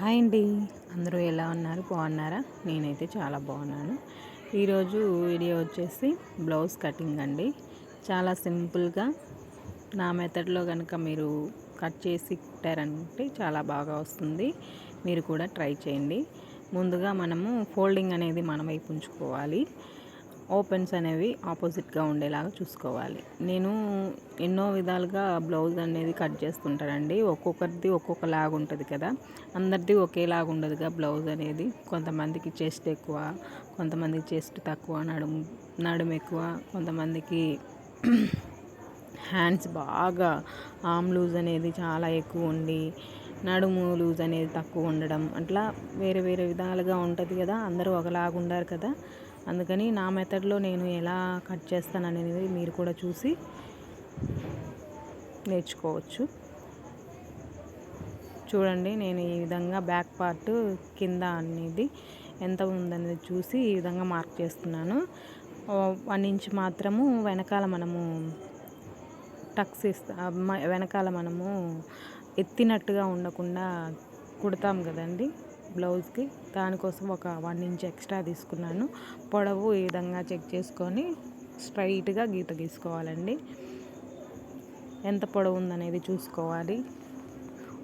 Hi అండి. అందరూ ఎలా ఉన్నారు? బాగున్నారా? నేనైతే చాలా బాగున్నాను. ఈరోజు వీడియో వచ్చేసి బ్లౌజ్ కటింగ్ అండి. చాలా సింపుల్గా నా మెథడ్లో కనుక మీరు కట్ చేసి కుట్టారంటే చాలా బాగా వస్తుంది. మీరు కూడా ట్రై చేయండి. ముందుగా మనము ఫోల్డింగ్ అనేది మనం వైపు ఉంచుకోవాలి. ఓపెన్స్ అనేవి ఆపోజిట్గా ఉండేలాగా చూసుకోవాలి. నేను ఎన్నో విధాలుగా బ్లౌజ్ అనేది కట్ చేస్తుంటానండి. ఒక్కొక్కరిది ఒక్కొక్కలాగా ఉంటుంది కదా. అందరిది ఒకేలాగా ఉండదుగా బ్లౌజ్ అనేది. కొంతమందికి చెస్ట్ ఎక్కువ కొంతమందికి చెస్ట్ తక్కువ నడుము నడుము ఎక్కువ కొంతమందికి హ్యాండ్స్ బాగా ఆమ్ లూజ్ అనేది చాలా ఎక్కువ ఉండి నడుము లూజ్ అనేది తక్కువ ఉండడం అట్లా వేరే వేరే విధాలుగా ఉంటుంది కదా. అందరూ ఒకలాగా ఉండరు కదా. అందుకని నా మెథడ్లో నేను ఎలా కట్ చేస్తాను అనేది మీరు కూడా చూసి నేర్చుకోవచ్చు. చూడండి నేను ఈ విధంగా బ్యాక్ పార్ట్ కింద అనేది ఎంత ఉందనేది చూసి ఈ విధంగా మార్క్ చేస్తున్నాను. వన్ ఇంచ్ మాత్రము వెనకాల మనము టక్స్ ఇస్తా వెనకాల మనము ఎత్తినట్టుగా ఉండకుండా కుడతాం కదండి. బ్లౌజ్కి దానికోసం ఒక వన్ ఇంచ్ ఎక్స్ట్రా తీసుకున్నాను. పొడవు ఈ విధంగా చెక్ చేసుకొని స్ట్రైట్గా గీత గీసుకోవాలండి. ఎంత పొడవు ఉందనేది చూసుకోవాలి.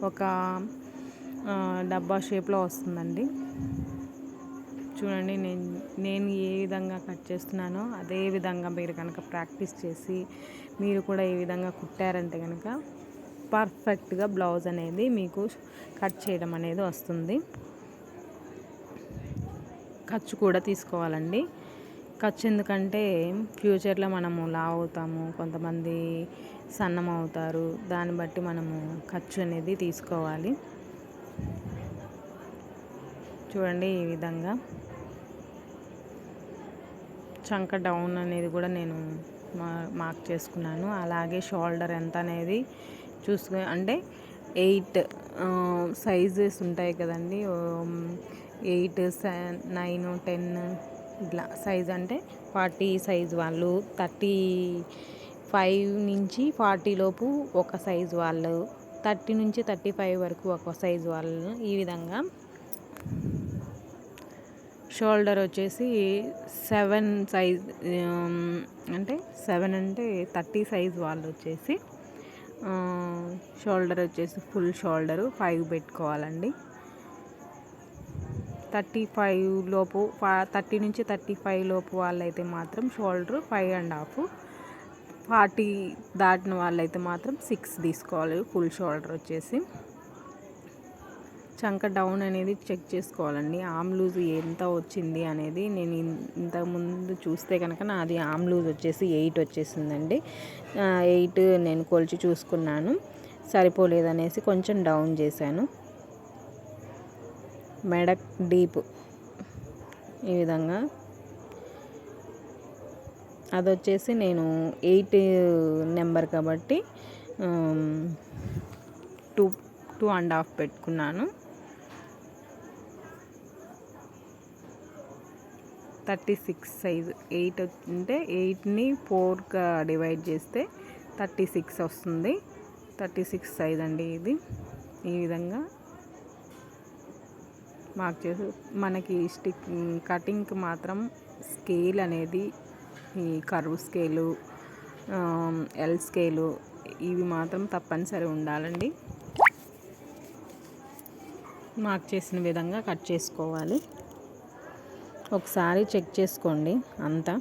ఒక డబ్బా షేప్లో వస్తుందండి. చూడండి నేను నేను ఏ విధంగా కట్ చేస్తున్నానో అదే విధంగా మీరు కనుక ప్రాక్టీస్ చేసి మీరు కూడా ఏ విధంగా కుట్టారంటే కనుక పర్ఫెక్ట్గా బ్లౌజ్ అనేది మీకు కట్ చేయడం అనేది వస్తుంది. ఖర్చు కూడా తీసుకోవాలండి. ఖర్చు ఎందుకంటే ఫ్యూచర్లో మనము లావ్ అవుతాము కొంతమంది సన్నం అవుతారు దాన్ని బట్టి మనము ఖర్చు అనేది తీసుకోవాలి. చూడండి ఈ విధంగా. చంక డౌన్ అనేది కూడా నేను మార్క్ చేసుకున్నాను. అలాగే షోల్డర్ ఎంత అనేది చూసుకుని అంటే ఎయిట్ సైజెస్ ఉంటాయి కదండి. ఎయిట్ నైన్ టెన్ ఇట్లా సైజ్ అంటే ఫార్టీ సైజ్ వాళ్ళు థర్టీ ఫైవ్ నుంచి ఫార్టీ లోపు ఒక సైజ్ వాళ్ళు థర్టీ నుంచి థర్టీ ఫైవ్ వరకు ఒక సైజ్ వాళ్ళు ఈ విధంగా. షోల్డర్ వచ్చేసి సెవెన్ సైజ్ అంటే సెవెన్ అంటే థర్టీ సైజ్ వాళ్ళు వచ్చేసి షోల్డర్ వచ్చేసి ఫుల్ షోల్డరు ఫైవ్ పెట్టుకోవాలండి. థర్టీ ఫైవ్ లోపు థర్టీ నుంచి థర్టీ ఫైవ్ లోపు వాళ్ళైతే మాత్రం shoulder five and half. Forty దాటిన వాళ్ళైతే మాత్రం సిక్స్ తీసుకోవాలి ఫుల్ షోల్డర్ వచ్చేసి. చంక డౌన్ అనేది చెక్ చేసుకోవాలండి. ఆమ్ లూజ్ ఎంత వచ్చింది అనేది నేను ఇంతకుముందు చూస్తే కనుక నాది ఆమ్ లూజ్ వచ్చేసి ఎయిట్ వచ్చేసిందండి. ఎయిట్ నేను కొలిచి చూసుకున్నాను. సరిపోలేదనేసి కొంచెం డౌన్ చేశాను. మెడక్ డీప్. ఈ విధంగా. అది వచ్చేసి నేను ఎయిట్ నెంబర్ కాబట్టి టూ టూ అండ్ హాఫ్ పెట్టుకున్నాను. Thirty six size. ఎయిట్ అంటే ఎయిట్ని ఫోర్గా డివైడ్ చేస్తే థర్టీ సిక్స్ వస్తుంది. థర్టీ సిక్స్ సైజ్ అండి ఇది. ఈ విధంగా. మార్క్ చేసి మనకి స్టిక్ కటింగ్కి మాత్రం స్కేల్ అనేది ఈ కర్వ్ స్కేలు ఎల్ స్కేలు ఇవి మాత్రం తప్పనిసరి ఉండాలండి. మార్క్ చేసిన విధంగా కట్ చేసుకోవాలి. ఒకసారి చెక్ చేసుకోండి అంతా.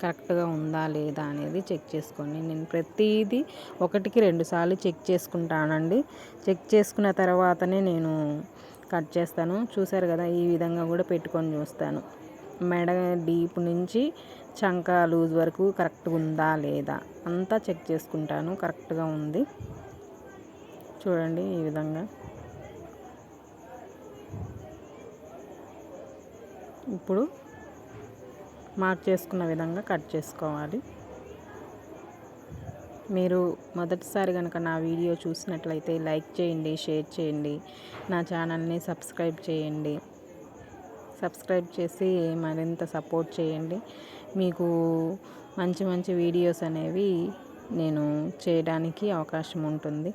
కరెక్ట్గా ఉందా లేదా అనేది చెక్ చేసుకోండి. నేను ప్రతిదీ ఒకటికి రెండుసార్లు చెక్ చేసుకుంటానండి. చెక్ చేసుకున్న తర్వాతనే నేను కట్ చేస్తాను. చూసారు కదా ఈ విధంగా కూడా పెట్టుకొని చూస్తాను. మెడ డీప్ నుంచి చంక లూజ్ వరకు కరెక్ట్గా ఉందా లేదా అంతా చెక్ చేసుకుంటాను. కరెక్ట్గా ఉంది. చూడండి ఈ విధంగా. ఇప్పుడు మార్క్ చేసుకున్న విధంగా కట్ చేసుకోవాలి. మీరు మొదటిసారి కనుక నా వీడియో చూసినట్లయితే లైక్ చేయండి షేర్ చేయండి నా ఛానల్ని సబ్స్క్రైబ్ చేయండి. సబ్స్క్రైబ్ చేసి మరింత సపోర్ట్ చేయండి. మీకు మంచి మంచి వీడియోస్ అనేవి నేను చేయడానికి అవకాశం ఉంటుంది.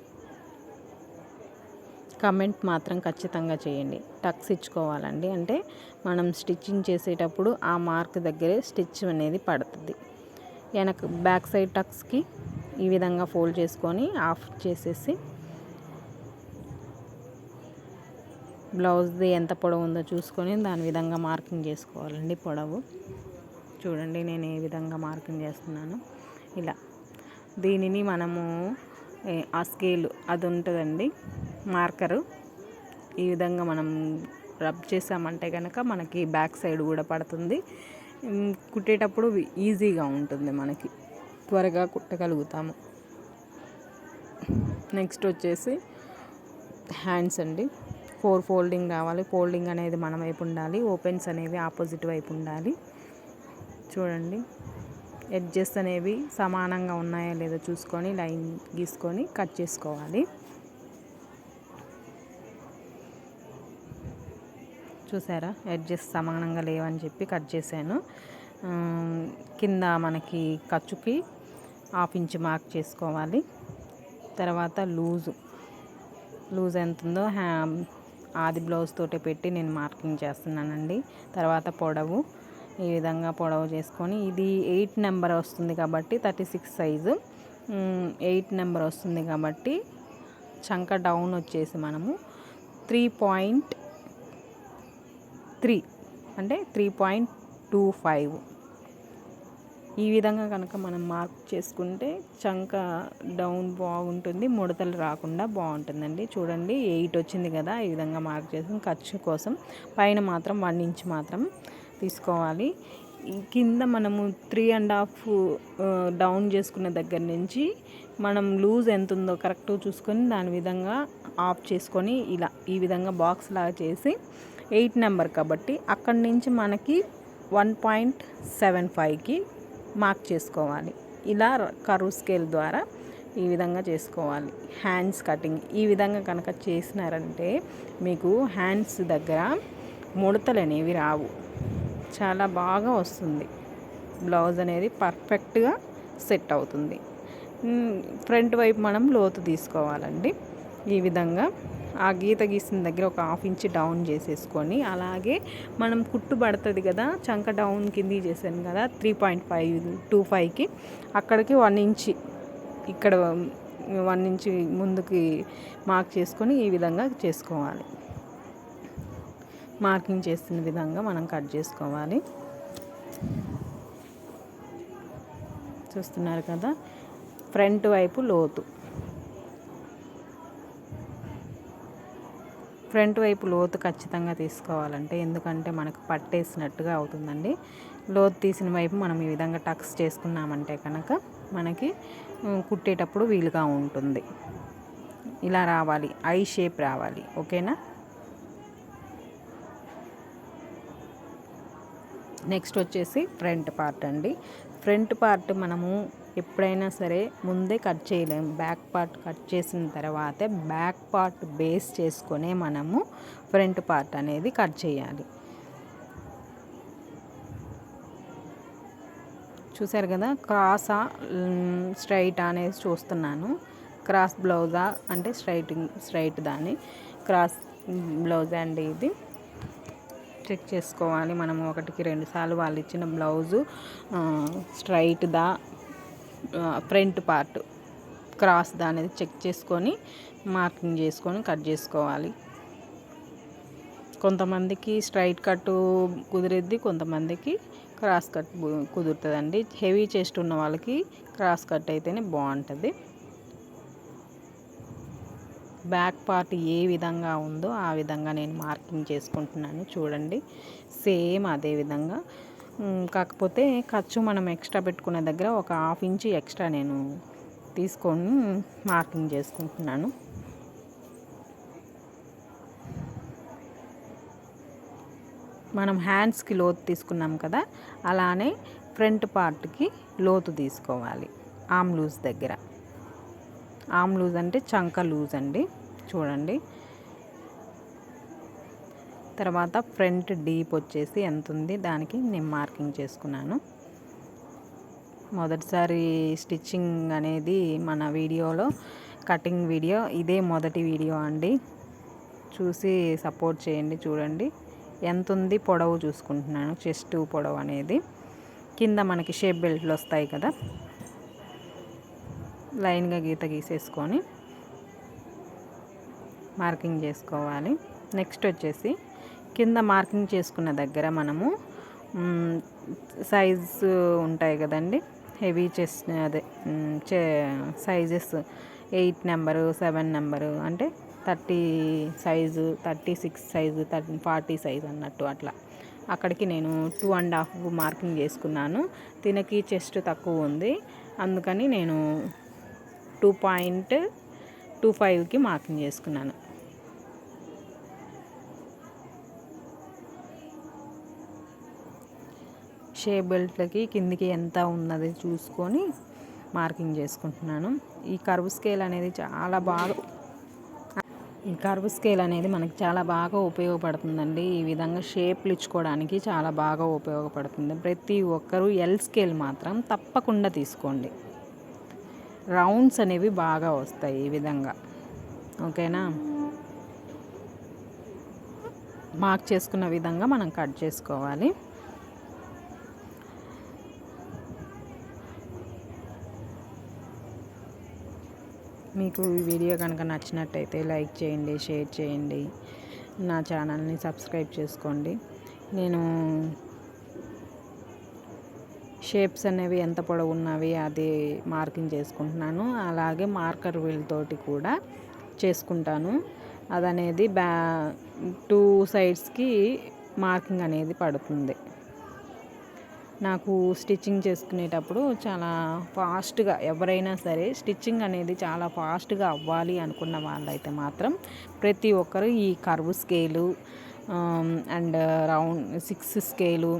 కమెంట్ మాత్రం ఖచ్చితంగా చేయండి. టక్స్ ఇచ్చుకోవాలండి. అంటే మనం స్టిచ్చింగ్ చేసేటప్పుడు ఆ మార్క్ దగ్గరే స్టిచ్ అనేది పడుతుంది. వెనక బ్యాక్ సైడ్ టక్స్కి ఈ విధంగా ఫోల్డ్ చేసుకొని ఆఫ్ చేసేసి బ్లౌజ్ది ఎంత పొడవు ఉందో చూసుకొని దాని విధంగా మార్కింగ్ చేసుకోవాలండి పొడవు. చూడండి నేను ఏ విధంగా మార్కింగ్ చేస్తున్నాను. ఇలా దీనిని మనము ఆ స్కేల్ అది ఉంటుందండి మార్కరు. ఈ విధంగా మనం రబ్ చేసామంటే కనుక మనకి బ్యాక్ సైడ్ కూడా పడుతుంది. కుట్టేటప్పుడు ఈజీగా ఉంటుంది మనకి. త్వరగా కుట్టగలుగుతాము. నెక్స్ట్ వచ్చేసి హ్యాండ్స్ అండి. ఫోర్ ఫోల్డింగ్ రావాలి. ఫోల్డింగ్ అనేది మన వైపు ఉండాలి. ఓపెన్స్ అనేవి ఆపోజిట్ వైపు ఉండాలి. చూడండి. ఎడ్జెస్ అనేవి సమానంగా ఉన్నాయా లేదో చూసుకొని లైన్ గీసుకొని కట్ చేసుకోవాలి. చూసారా? ఎడ్జెస్ సమానంగా లేవని చెప్పి కట్ చేశాను. కింద మనకి ఖర్చుకి హాఫ్ ఇంచ్ మార్క్ చేసుకోవాలి. తర్వాత లూజు. లూజ్ ఎంత ఉందో హ్యా ఆది బ్లౌజ్ తోటి పెట్టి నేను మార్కింగ్ చేస్తున్నానండి. తర్వాత పొడవు. ఈ విధంగా పొడవు చేసుకొని ఇది ఎయిట్ నెంబర్ వస్తుంది కాబట్టి thirty six size. Eight number వస్తుంది కాబట్టి చంక డౌన్ వచ్చేసి మనము త్రీ పాయింట్ త్రీ అంటే త్రీ పాయింట్ టూ ఫైవ్. ఈ విధంగా కనుక మనం మార్క్ చేసుకుంటే చంక డౌన్ బాగుంటుంది ముడతలు రాకుండా బాగుంటుందండి. చూడండి ఎయిట్ వచ్చింది కదా ఈ విధంగా మార్క్ చేసుకుని ఖర్చు కోసం పైన మాత్రం వన్ ఇంచ్ మాత్రం తీసుకోవాలి. కింద మనము త్రీ అండ్ హాఫ్ డౌన్ చేసుకున్న దగ్గర నుంచి మనం లూజ్ ఎంత ఉందో కరెక్ట్ చూసుకొని దాని విధంగా ఆఫ్ చేసుకొని ఇలా ఈ విధంగా బాక్స్ లాగా చేసి ఎయిట్ నెంబర్ కాబట్టి అక్కడి నుంచి మనకి వన్ పాయింట్ సెవెన్ ఫైవ్కి మార్క్ చేసుకోవాలి. ఇలా కరువు స్కేల్ ద్వారా ఈ విధంగా చేసుకోవాలి. Hands cutting. ఈ విధంగా కనుక చేసినారంటే మీకు హ్యాండ్స్ దగ్గర ముడతలు అనేవి రావు. చాలా బాగా వస్తుంది. బ్లౌజ్ అనేది పర్ఫెక్ట్గా సెట్ అవుతుంది. ఫ్రంట్ వైపు మనం లోతు తీసుకోవాలండి. ఈ విధంగా ఆ గీత గీసిన దగ్గర ఒక హాఫ్ ఇంచ్ డౌన్ చేసేసుకొని అలాగే మనం కుట్టు పడుతుంది కదా చంక డౌన్ కింది చేశాను కదా త్రీ పాయింట్ ఫైవ్ టూ ఫైవ్కి అక్కడికి వన్ ఇంచ్ ఇక్కడ వన్ ఇంచ్ ముందుకి మార్క్ చేసుకొని ఈ విధంగా చేసుకోవాలి. మార్కింగ్ చేస్తున్న విధంగా మనం కట్ చేసుకోవాలి. చూస్తున్నారు కదా ఫ్రంట్ వైపు లోతు. ఫ్రంట్ వైపు లోతు ఖచ్చితంగా తీసుకోవాలంటే ఎందుకంటే మనకు పట్టేసినట్టుగా అవుతుందండి. లోతు తీసిన వైపు మనం ఈ విధంగా టక్స్ చేసుకున్నామంటే కనుక మనకి కుట్టేటప్పుడు వీలుగా ఉంటుంది. ఇలా రావాలి. ఐ షేప్ రావాలి. ఓకేనా? నెక్స్ట్ వచ్చేసి ఫ్రంట్ పార్ట్ అండి. ఫ్రంట్ పార్ట్ మనము ఎప్పుడైనా సరే ముందే కట్ చేయలేము బ్యాక్ పార్ట్ కట్ చేసిన తర్వాతే బ్యాక్ పార్ట్ బేస్ చేసుకునే మనము ఫ్రంట్ పార్ట్ అనేది కట్ చేయాలి. చూసారు కదా? క్రాసా స్ట్రైట్ అనేది చూస్తున్నాను. క్రాస్ బ్లౌజా అంటే స్ట్రైటింగ్ స్ట్రైట్ దాని క్రాస్ బ్లౌజ్ అండి ఇది. చెక్ చేసుకోవాలి. మనం ఒకటికి రెండు సార్లు వాళ్ళు ఇచ్చిన బ్లౌజు స్ట్రైట్దా ఫ్రంట్ పార్ట్ క్రాస్ దా అనేది చెక్ చేసుకొని మార్కింగ్ చేసుకొని కట్ చేసుకోవాలి. కొంతమందికి స్ట్రైట్ కట్ కుదిరిద్ది కొంతమందికి క్రాస్ కట్ కుదురుతుందండి. హెవీ చెస్ట్ ఉన్న వాళ్ళకి క్రాస్ కట్ అయితేనే బాగుంటుంది. బ్యాక్ పార్ట్ ఏ విధంగా ఉందో ఆ విధంగా నేను మార్కింగ్ చేసుకుంటున్నాను. చూడండి సేమ్ అదే విధంగా కాకపోతే ఖర్చు మనం ఎక్స్ట్రా పెట్టుకునే దగ్గర ఒక హాఫ్ ఇంచ్ ఎక్స్ట్రా నేను తీసుకొని మార్కింగ్ చేసుకుంటున్నాను. మనం హ్యాండ్స్కి లోతు తీసుకున్నాం కదా అలానే ఫ్రంట్ పార్ట్కి లోతు తీసుకోవాలి ఆమ్ లూజ్ దగ్గర. ఆమ్ లూజ్ అంటే చంక లూజ్ అండి చూడండి. తర్వాత ఫ్రంట్ డీప్ వచ్చేసి ఎంత ఉంది దానికి నేను మార్కింగ్ చేసుకున్నాను. మొదటిసారి స్టిచ్చింగ్ అనేది మన వీడియోలో కటింగ్ వీడియో ఇదే మొదటి వీడియో అండి. చూసి సపోర్ట్ చేయండి చూడండి. ఎంత ఉంది పొడవు చూసుకుంటున్నాను చెస్ట్ పొడవు అనేది. కింద మనకి షేప్ బెల్ట్లు వస్తాయి కదా. లైన్గా గీత గీసేసుకొని మార్కింగ్ చేసుకోవాలి. నెక్స్ట్ వచ్చేసి కింద మార్కింగ్ చేసుకున్న దగ్గర మనము సైజు ఉంటాయి కదండి. హెవీ చెస్ట్ అదే చే sizes eight number seven number అంటే thirty size thirty six size thirty forty size అన్నట్టు అట్లా. అక్కడికి నేను టూ అండ్ హాఫ్ మార్కింగ్ చేసుకున్నాను. తినకి చెస్ట్ తక్కువ ఉంది. అందుకని నేను టూ పాయింట్ టూ ఫైవ్కి మార్కింగ్ చేసుకున్నాను. షేప్ బెల్ట్లకి కిందికి ఎంత ఉన్నది చూసుకొని మార్కింగ్ చేసుకుంటున్నాను. ఈ కర్వ్ స్కేల్ అనేది చాలా బాగా ఈ కర్వ్ స్కేల్ అనేది మనకి చాలా బాగా ఉపయోగపడుతుందండి. ఈ విధంగా షేప్లు ఇచ్చుకోవడానికి చాలా బాగా ఉపయోగపడుతుంది. ప్రతి ఒక్కరూ ఎల్ స్కేల్ మాత్రం తప్పకుండా తీసుకోండి. రౌండ్స్ అనేవి బాగా వస్తాయి ఈ విధంగా. ఓకేనా? మార్క్ చేసుకున్న విధంగా మనం కట్ చేసుకోవాలి. మీకు ఈ వీడియో కనుక నచ్చినట్టయితే లైక్ చేయండి షేర్ చేయండి. నా ఛానల్ని సబ్స్క్రైబ్ చేసుకోండి. నేను షేప్స్ అనేవి ఎంత పొడవున్నవి అది మార్కింగ్ చేసుకుంటున్నాను. అలాగే మార్కర్ వీల్ కూడా చేసుకుంటాను. అదనేది బ్యా టూ సైడ్స్కి మార్కింగ్ అనేది పడుతుంది. నాకు స్టిచ్చింగ్ చేసుకునేటప్పుడు చాలా ఫాస్ట్గా ఎవరైనా సరే స్టిచ్చింగ్ అనేది చాలా ఫాస్ట్గా అవ్వాలి అనుకున్న వాళ్ళైతే మాత్రం ప్రతి ఒక్కరు ఈ curve scale and round six scale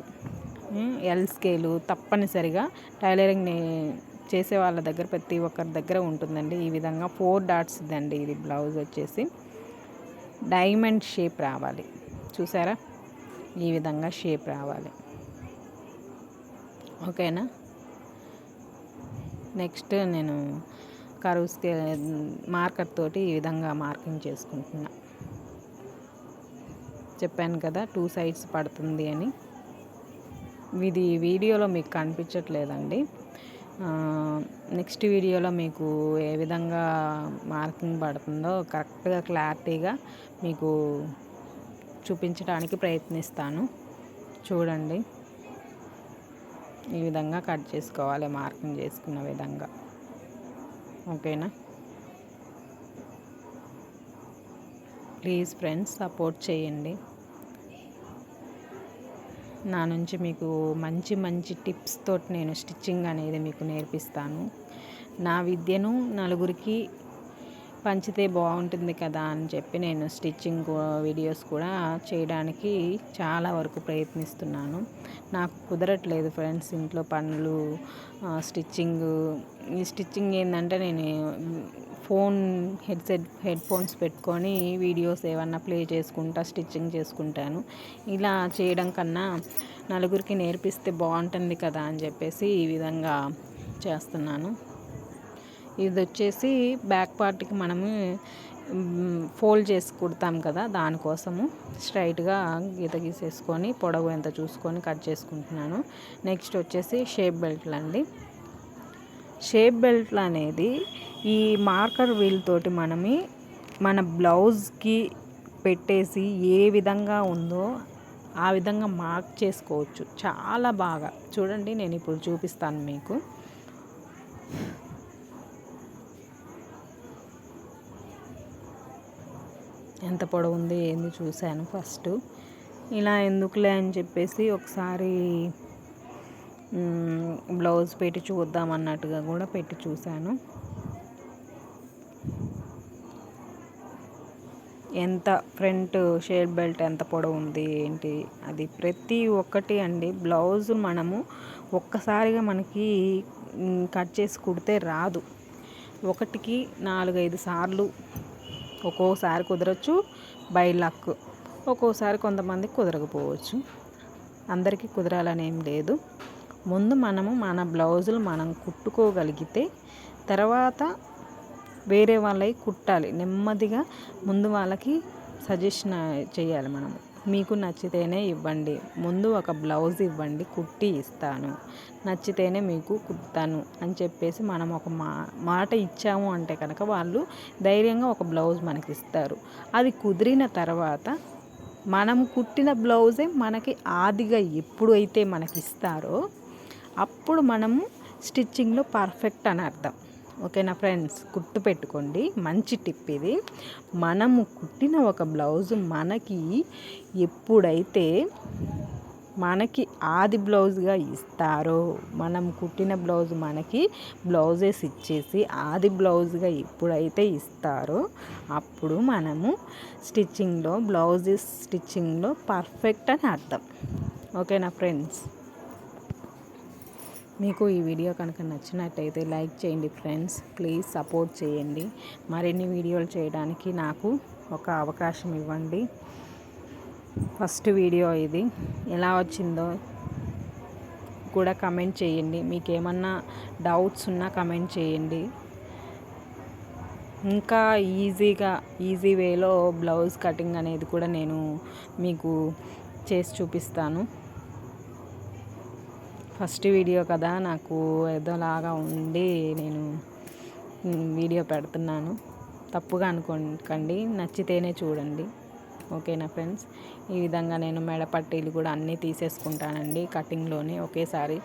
L scale తప్పనిసరిగా టైలరింగ్ చేసే వాళ్ళ దగ్గర ప్రతి ఒక్కరి దగ్గర ఉంటుందండి. ఈ విధంగా ఫోర్ డాట్స్ అండి ఇది బ్లౌజ్ వచ్చేసి డైమండ్ షేప్ రావాలి. చూసారా? ఈ విధంగా షేప్ రావాలి. ఓకేనా? నెక్స్ట్ నేను కరువుస్కి మార్కర్ తోటి ఈ విధంగా మార్కింగ్ చేసుకుంటున్నా. చెప్పాను కదా టూ సైడ్స్ పడుతుంది అని. ఇది వీడియోలో మీకు కనిపించట్లేదండి. నెక్స్ట్ వీడియోలో మీకు ఏ విధంగా మార్కింగ్ పడుతుందో కరెక్ట్గా క్లారిటీగా మీకు చూపించడానికి ప్రయత్నిస్తాను. చూడండి. ఈ విధంగా కట్ చేసుకోవాలి మార్కింగ్ చేసుకున్న విధంగా. ఓకేనా? ప్లీజ్ ఫ్రెండ్స్ సపోర్ట్ చేయండి. నా నుంచి మీకు మంచి మంచి టిప్స్ తోటి నేను స్టిచ్చింగ్ అనేది మీకు నేర్పిస్తాను. నా విద్యను నలుగురికి పంచితే బాగుంటుంది కదా అని చెప్పి నేను స్టిచ్చింగ్ వీడియోస్ కూడా చేయడానికి చాలా వరకు ప్రయత్నిస్తున్నాను. నాకు కుదరట్లేదు ఫ్రెండ్స్ ఇంట్లో పనులు స్టిచ్చింగ్. ఈ స్టిచ్చింగ్ ఏంటంటే నేను ఫోన్ హెడ్సెట్ హెడ్ ఫోన్స్ పెట్టుకొని వీడియోస్ ఏమన్నా ప్లే చేసుకుంటా స్టిచ్చింగ్ చేసుకుంటాను. ఇలా చేయడం కన్నా నలుగురికి నేర్పిస్తే బాగుంటుంది కదా అని చెప్పేసి ఈ విధంగా చేస్తున్నాను. ఇది వచ్చేసి బ్యాక్ పార్ట్కి మనము ఫోల్డ్ చేసి కుడతాం కదా దానికోసము స్ట్రైట్గా గీత గీసేసుకొని పొడవు ఎంత చూసుకొని కట్ చేసుకుంటున్నాను. నెక్స్ట్ వచ్చేసి షేప్ బెల్ట్లు అండి. షేప్ బెల్ట్లు అనేది ఈ మార్కర్ వీల్ తోటి మనమి మన బ్లౌజ్కి పెట్టేసి ఏ విధంగా ఉందో ఆ విధంగా మార్క్ చేసుకోవచ్చు. చాలా బాగా. చూడండి నేను ఇప్పుడు చూపిస్తాను మీకు. ఎంత పొడవు ఉంది ఏంది చూశాను ఫస్ట్. ఇలా ఎందుకులే అని చెప్పేసి ఒకసారి బ్లౌజ్ పెట్టి చూద్దాం అన్నట్టుగా కూడా పెట్టి చూశాను. ఎంత ఫ్రంట్ షేడ్ బెల్ట్ ఎంత పొడవు ఉంది ఏంటి అది ప్రతి ఒక్కటి అండి. బ్లౌజ్ మనము ఒక్కసారిగా మనకి కట్ చేసి కుడితే రాదు. ఒకటికి నాలుగైదు సార్లు ఒక్కోసారి కుదరచ్చు. బై లక్ ఒక్కోసారి కొంతమందికి కుదరకపోవచ్చు. అందరికీ కుదరాలని ఏం లేదు. ముందు మనము మన బ్లౌజులు మనం కుట్టుకోగలిగితే తర్వాత వేరే వాళ్ళవి కుట్టాలి. నెమ్మదిగా ముందు వాళ్ళకి సజెషన్ చేయాలి మనము. మీకు నచ్చితేనే ఇవ్వండి. ముందు ఒక బ్లౌజ్ ఇవ్వండి కుట్టి ఇస్తాను. నచ్చితేనే మీకు కుడతాను అని చెప్పేసి మనం ఒక మా మాట ఇచ్చాము అంటే కనుక వాళ్ళు ధైర్యంగా ఒక బ్లౌజ్ మనకి ఇస్తారు. అది కుదిరిన తర్వాత మనం కుట్టిన బ్లౌజే మనకి ఆదిగా ఎప్పుడు అయితే మనకి ఇస్తారో అప్పుడు మనము స్టిచ్చింగ్లో పర్ఫెక్ట్ అని అర్థం. ఓకేనా ఫ్రెండ్స్ కుట్టు పెట్టుకోండి. మంచి టిప్ ఇది. మనము కుట్టిన ఒక బ్లౌజ్ మనకి ఎప్పుడైతే మనకి ఆది బ్లౌజ్గా ఇస్తారో మనం కుట్టిన బ్లౌజ్ మనకి బ్లౌజెస్ ఇచ్చేసి ఆది బ్లౌజ్గా ఎప్పుడైతే ఇస్తారో అప్పుడు మనము స్టిచ్చింగ్లో బ్లౌజెస్ స్టిచ్చింగ్లో పర్ఫెక్ట్ అని అర్థం. ఓకేనా ఫ్రెండ్స్? మీకు ఈ వీడియో కనుక నచ్చినట్టయితే లైక్ చేయండి ఫ్రెండ్స్. ప్లీజ్ సపోర్ట్ చేయండి. మరిన్ని వీడియోలు చేయడానికి నాకు ఒక అవకాశం ఇవ్వండి. ఫస్ట్ వీడియో ఇది. ఎలా వచ్చిందో కూడా కమెంట్ చేయండి. మీకు ఏమన్నా డౌట్స్ ఉన్నా కమెంట్ చేయండి. ఇంకా ఈజీగా ఈజీ వేలో బ్లౌజ్ కటింగ్ అనేది కూడా నేను మీకు చేసి చూపిస్తాను. ఫస్ట్ వీడియో కదా నాకు ఏదోలాగా ఉండి నేను వీడియో పెడుతున్నాను. తప్పుగా అనుకోకండి నచ్చితేనే చూడండి. ఓకేనా ఫ్రెండ్స్? ఈ విధంగా నేను మెడ పట్టీలు కూడా అన్నీ తీసేసుకుంటానండి కటింగ్లోనే ఒకేసారి.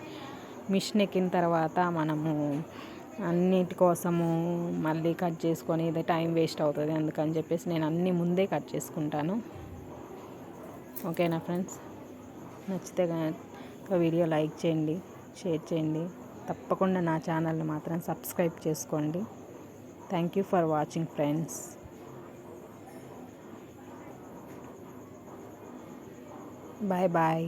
మిషన్ ఎక్కిన తర్వాత మనము అన్నిటి కోసము మళ్ళీ కట్ చేసుకొని ఇది టైం వేస్ట్ అవుతుంది అందుకని చెప్పేసి నేను అన్నీ ముందే కట్ చేసుకుంటాను. ఓకేనా ఫ్రెండ్స్? నచ్చితే వీడియో లైక్ చేయండి షేర్ చేయండి. తప్పకుండా నా ఛానల్ని మాత్రం సబ్స్క్రైబ్ చేసుకోండి. Thank you for watching friends bye bye